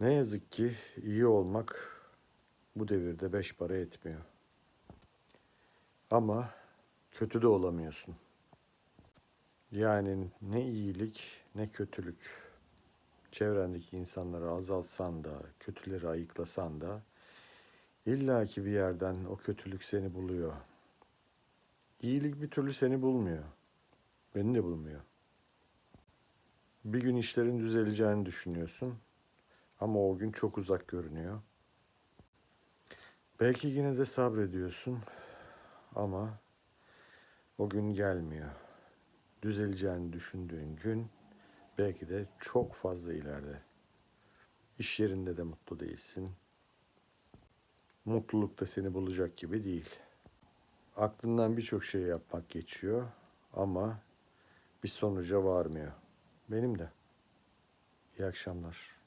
Ne yazık ki iyi olmak bu devirde beş para etmiyor. Ama kötü de olamıyorsun. Yani ne iyilik ne kötülük. Çevrendeki insanları azaltsan da, kötüleri ayıklasan da illaki bir yerden o kötülük seni buluyor. İyilik bir türlü seni bulmuyor. Beni de bulmuyor. Bir gün işlerin düzeleceğini düşünüyorsun ama o gün çok uzak görünüyor. Belki yine de sabrediyorsun ama o gün gelmiyor. Düzeleceğini düşündüğün gün belki de çok fazla ileride. İş yerinde de mutlu değilsin. Mutluluk da seni bulacak gibi değil. Aklından birçok şey yapmak geçiyor ama bir sonuca varmıyor. Benim de. İyi akşamlar.